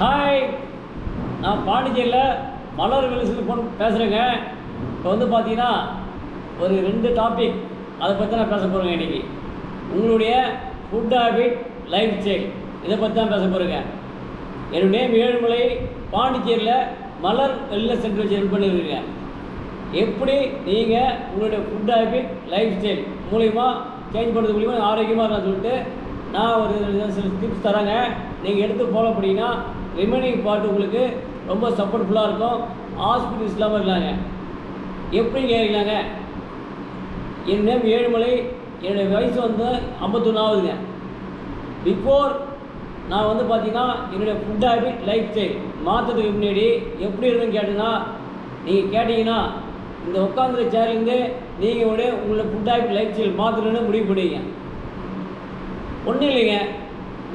Hi நான் பாண்டிச்சேரியில் மலர் வெளிசில் phone பேசுகிறேங்க இப்போ வந்து பார்த்தீங்கன்னா ஒரு ரெண்டு டாபிக் அதை பற்றி நான் பேச போகிறேங்க இன்றைக்கி உங்களுடைய ஃபுட் ஹேபிட் லைஃப் ஸ்டைல் இதை பற்றி தான் பேச போகிறேங்க என்னுடைய நேம் ஏழுமலை பாண்டிச்சேரியில் மலர் வெளில சென்று வச்சு ரன் பண்ணியிருக்கீங்க எப்படி நீங்கள் உங்களுடைய ஃபுட் ஹேபிட் லைஃப் ஸ்டைல் மூலிமா சேஞ்ச் பண்ணுறது மூலிமா ஆரோக்கியமாக இருக்கலாம் சொல்லிட்டு நான் ஒரு சில டிப்ஸ் தரேங்க. நீங்கள் எடுத்து ஃபாலோ பண்ணிங்கன்னா ரிமைனிங் பார்ட் உங்களுக்கு ரொம்ப சப்போர்ட்ஃபுல்லாக இருக்கும். ஹாஸ்பிட்டல்ஸ் இல்லாமல் இருக்காங்க எப்படி கேட்கலாங்க என் நேம் ஏழுமலை என்னுடைய வயசு வந்து ஐம்பத்தொன்னாவதுங்க. பிஃபோர் நான் வந்து பார்த்தீங்கன்னா என்னுடைய ஃபுட் ஹேபிட் லைஃப் ஸ்டைல் மாற்றத்துக்கு முன்னாடி எப்படி இருக்குன்னு கேட்டீங்கன்னா நீங்கள் கேட்டிங்கன்னா இந்த உட்காந்துற சேர்லேருந்து நீங்கள் உடைய உங்களோட ஃபுட் ஹேபிட் லைஃப் ஸ்டைல் மாற்றணும்னு முடிவு பண்ணுவீங்க ஒன்றும் இல்லைங்க.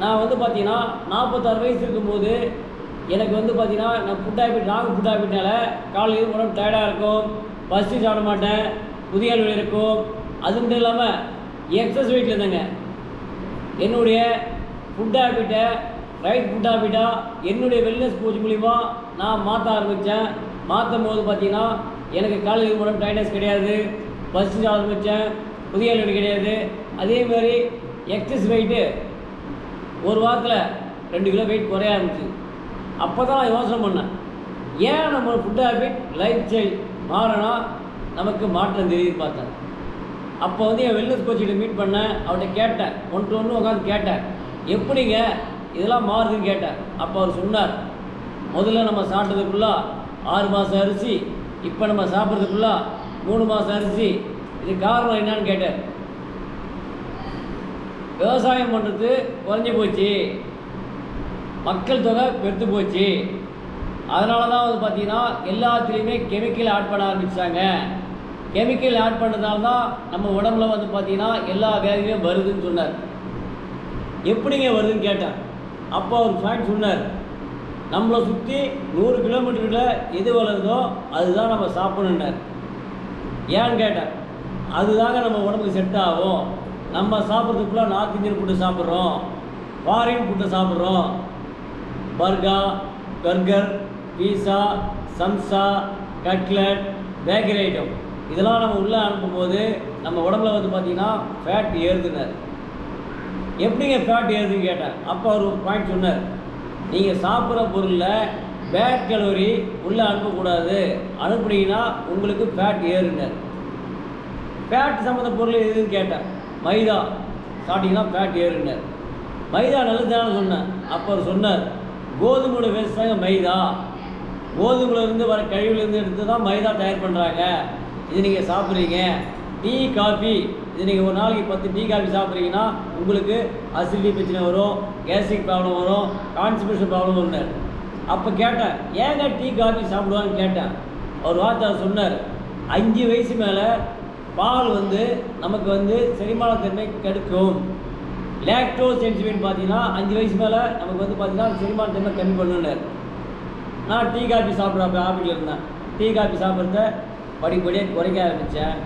நான் வந்து பார்த்தீங்கன்னா நாற்பத்தாறு வயசு இருக்கும்போது எனக்கு வந்து பார்த்தீங்கன்னா நான் ஃபுட் ஹேபிட் ராங் ஃபுட் ஹேபிட்னால காலையில் உடம்பு டயர்டாக இருக்கும். பஸ்ஸு சாப்பிட மாட்டேன். புதிய அளவில் இருக்கும். அது மட்டும் இல்லாமல் எக்ஸஸ் வெயிட்டில் இருந்தேங்க என்னுடைய ஃபுட் ஹேபிட்டை ரைட் ஃபுட் ஹேபிட்டாக என்னுடைய வெல்னஸ் கோச் மூலிமா நான் மாற்ற ஆரம்பித்தேன் மாற்றும் போது பார்த்தீங்கன்னா எனக்கு காலையில் உடம்பு டயர்னஸ் கிடையாது. பஸ்ஸு ஆரம்பித்தேன் புதிய அளவு கிடையாது. அதே மாதிரி எக்ஸஸ் வெயிட்டு ஒரு வாரத்தில் ரெண்டு கிலோ வெயிட் குறைய ஆரம்பிச்சு. அப்போ தான் நான் யோசனை பண்ணேன். ஏன் நம்ம ஃபுட் ஹேபிட் லைஃப் ஸ்டைல் மாறினா நமக்கு மாற்றம் தெரியுது பார்த்தேன். அப்போ வந்து என் வெல்னஸ் கோச்சிகிட்ட மீட் பண்ணேன். அவர்கிட்ட கேட்டேன். ஒன் டு ஒன்று உட்காந்து கேட்டேன். எப்படிங்க இதெல்லாம் மாறுதுன்னு கேட்டேன். அப்போ அவர் சொன்னார் முதல்ல நம்ம சாப்பிட்டதுக்குள்ளே ஆறு மாதம் அரிசி இப்போ நம்ம சாப்பிட்றதுக்குள்ளே மூணு மாதம் அரிசி. இது காரணம் என்னன்னு கேட்டார் விவசாயம் பண்ணுறது குறைஞ்சி போச்சு. மக்கள் தொகை பெருத்து போச்சு. அதனால தான் வந்து பார்த்திங்கன்னா எல்லாத்துலேயுமே கெமிக்கல் ஆட் பண்ண ஆரம்பிச்சாங்க கெமிக்கல் ஆட் பண்ணதால தான் நம்ம உடம்புல வந்து பார்த்தீங்கன்னா எல்லா வியாதியும் வருதுன்னு சொன்னார். எப்படிங்க வருதுன்னு கேட்டேன். அப்போ அவர் ஃபேக்ட் சொன்னார். நம்மளை சுற்றி நூறு கிலோமீட்டரில் எது வளருதோ அதுதான் நம்ம சாப்பிடணுன்னார் ஏன்னு கேட்டேன். அதுதாங்க நம்ம உடம்புக்கு செட் ஆகும். நம்ம சாப்பிட்றதுக்குள்ள நார்த் இந்தியன் ஃபுட்டு சாப்பிட்றோம். ஃபாரின் ஃபுட்டை சாப்பிட்றோம். பர்கா பர்கர் பீஸா சம்சா கட்லட் பேக்கரி ஐட்டம். இதெல்லாம் நம்ம உள்ளே அனுப்பும்போது நம்ம உடம்புல வந்து பார்த்திங்கன்னா ஃபேட் ஏறுதுனார் எப்படிங்க ஃபேட் ஏறுதுன்னு கேட்டேன். அப்போ அவர் ஒரு பாயிண்ட் சொன்னார். நீங்கள் சாப்பிட்ற பொருளில் பேட் கலோரி உள்ளே அனுப்பக்கூடாது. அனுப்புனீங்கன்னா உங்களுக்கு ஃபேட் ஏறுனார் ஃபேட் சம்மந்த பொருள் எதுன்னு கேட்டேன். மைதா. சாப்பிட்டீங்கன்னா ஃபேட் ஏறுனார் மைதா நல்லதுதானே சொன்னேன் அப்போ அவர் சொன்னார் கோதுமையோட வேஸ்ட் தாங்க மைதா. கோதுமையிலேருந்து வர கழிவுலேருந்து எடுத்து தான் மைதா தயார் பண்ணுறாங்க இது நீங்கள் சாப்பிட்றீங்க. டீ காஃபி இது நீங்கள் ஒரு நாளைக்கு பத்து டீ காஃபி சாப்பிட்றீங்கன்னா உங்களுக்கு அசிடிட்டி பிரச்சனை வரும் கேஸ்ட்ரிக் ப்ராப்ளம் வரும் கான்ஸ்டிபேஷன் ப்ராப்ளம் வந்தார் அப்போ கேட்டேன் ஏங்க டீ காஃபி சாப்பிடுவான்னு கேட்டேன். அவர் வார்த்தை சொன்னார் அஞ்சு வயசு மேலே பால் வந்து நமக்கு வந்து செரிமானத்தன்மை கெடுக்கும். லேக்டோ சென்சிபின் பார்த்தீங்கன்னா அஞ்சு வயசு மேலே நமக்கு வந்து பார்த்தீங்கன்னா செரிமானத்தன்மை கம்மி பண்ணுனார் நான் டீ காஃபி சாப்பிட்ற ஆஃபீஸில் இருந்தேன். டீ காஃபி சாப்பிட்றத படிப்படியாக குறைக்க ஆரம்பித்தேன்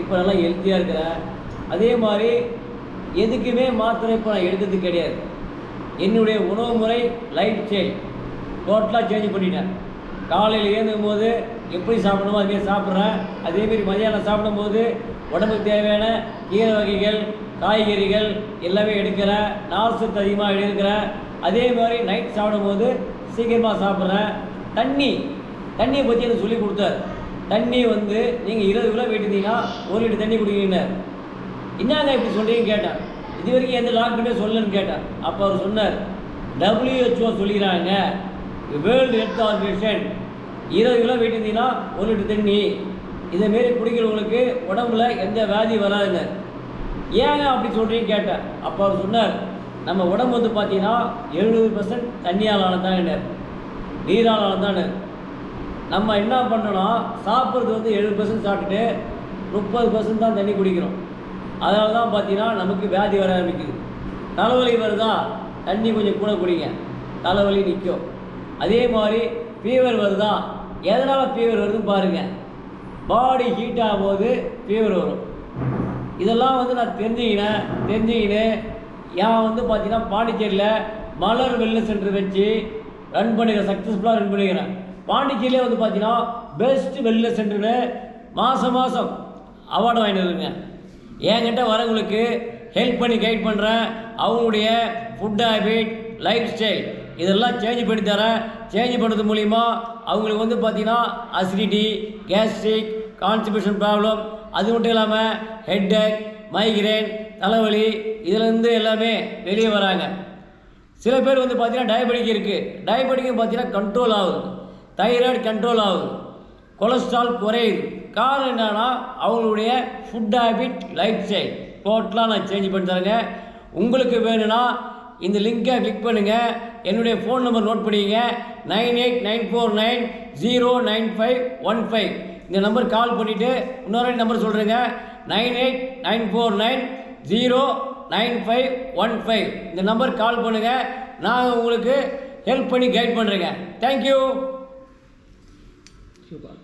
இப்போ நல்லா ஹெல்த்தியாக இருக்கிறேன். அதே மாதிரி எதுக்குமே மாத்திரை இப்போ நான் எடுக்கிறது கிடையாது. என்னுடைய உணவு முறை லைஃப் ஸ்டைல் டோட்டலாக சேஞ்ச் பண்ணிட்டேன். காலையில் ஏந்தும் போது எப்படி சாப்பிடணுமோ அதுமாரி சாப்பிட்றேன். அதேமாரி மதியானம் சாப்பிடும்போது உடம்புக்கு தேவையான கீரை வகைகள் காய்கறிகள் எல்லாமே எடுக்கிறேன். நார் சத்து அதிகமாக எடுக்கிறேன். அதே மாதிரி நைட் சாப்பிடும்போது சீக்கிரமாக சாப்பிட்றேன். தண்ணி தண்ணியை பற்றி எனக்கு சொல்லி கொடுத்தார். தண்ணி வந்து நீங்கள் இருபது கிலோ வெட்டிருந்தீங்கன்னா ஒரு லிட்டர் தண்ணி குடிக்கிறீங்கன்னார் என்னங்க இப்படி சொல்கிறீங்கன்னு கேட்டேன். இது வரைக்கும் எந்த டாக்டருமே சொல்லுன்னு கேட்டேன். அப்போ அவர் சொன்னார் டபிள்யூஹெச்ஓ சொல்லிக்கிறாங்க. வேர்ல்டு ஹெல்த் ஆர்கனைசேஷன் இருபது கிலோ வெயிட் இருந்தீங்கன்னா ஒரு லிட்டர் தண்ணி. இதேமாரி குடிக்கிறவங்களுக்கு உடம்புல எந்த வியாதி வராதுங்க. ஏங்க அப்படி சொல்கிறீங்க கேட்டேன். அப்போ அவர் சொன்னார் நம்ம உடம்பு வந்து பார்த்தீங்கன்னா எழுபது பர்சன்ட் தண்ணியால் ஆனதாங்க நீரால் ஆனதானு நம்ம என்ன பண்ணோம்னா சாப்பிட்றது வந்து எழுபது பர்சன்ட் சாப்பிட்டுட்டு முப்பது பர்சன்ட் தான் தண்ணி குடிக்கிறோம். அதனால தான் பார்த்தீங்கன்னா நமக்கு வியாதி வர ஆரம்பிக்குது. தலைவலி வருதா? தண்ணி கொஞ்சம் கூட குடிங்க. தலைவலி நிற்கும். அதே மாதிரி ஃபீவர் வருதா? எதனால் ஃபீவர் வருதுன்னு பாருங்கள் பாடி ஹீட் ஆகும்போது ஃபீவர் வரும். இதெல்லாம் வந்து நான் தெரிஞ்சுக்கினேன் தெரிஞ்சுக்கினேன். ஏன் வந்து பார்த்தீங்கன்னா பாண்டிச்சேரியில் மலர் வெல்னஸ் சென்டர் வச்சு ரன் பண்ணிக்கிறேன் சக்ஸஸ்ஃபுல்லாக ரன் பண்ணிக்கிறேன் பாண்டிச்சேரியிலே வந்து பார்த்தீங்கன்னா பெஸ்ட் வெல்னஸ் சென்டர்னு மாதம் மாதம் அவார்டு வாங்கிட்டு இருக்குங்க என்கிட்ட வரவங்களுக்கு ஹெல்ப் பண்ணி கைட் பண்ணுறேன் அவங்களுடைய ஃபுட் ஹேபிட் லைஃப் ஸ்டைல் இதெல்லாம் சேஞ்ச் பண்ணி தரேன். சேஞ்ச் பண்ணுறது மூலிமா அவங்களுக்கு வந்து பார்த்திங்கன்னா அசிடிட்டி கேஸ்ட்ரிக் கான்ஸ்டிபேஷன் ப்ராப்ளம் அது மட்டும் இல்லாமல் ஹெட்டேக் மைக்ரேன் தலைவலி இதுலேருந்து எல்லாமே வெளியே வராங்க. சில பேர் வந்து பார்த்திங்கன்னா டயபெட்டிக் இருக்குது டயபெட்டிக்கும் பார்த்திங்கன்னா கண்ட்ரோல் ஆகுது. தைராய்டு கண்ட்ரோல் ஆகுது. கொலஸ்ட்ரால் குறையுது. காரணம் என்னன்னா அவங்களுடைய ஃபுட் ஹேபிட் லைஃப் ஸ்டைல் டோட்டலாக நான் சேஞ்ச் பண்ணி தரேங்க. உங்களுக்கு வேணும்னா இந்த லிங்கை கிளிக் பண்ணுங்கள் என்னுடைய ஃபோன் நம்பர் நோட் பண்ணிக்கங்க. Nine eight nine four nine zero nine five one five. இந்த நம்பர் கால் பண்ணிவிட்டு இன்னொரு நம்பர் சொல்கிறேங்க nine eight nine four nine zero nine five one five. இந்த நம்பர் கால் பண்ணுங்கள் நான் உங்களுக்கு ஹெல்ப் பண்ணி கைட் பண்ணுறேங்க தேங்க்யூ சூப்பர்.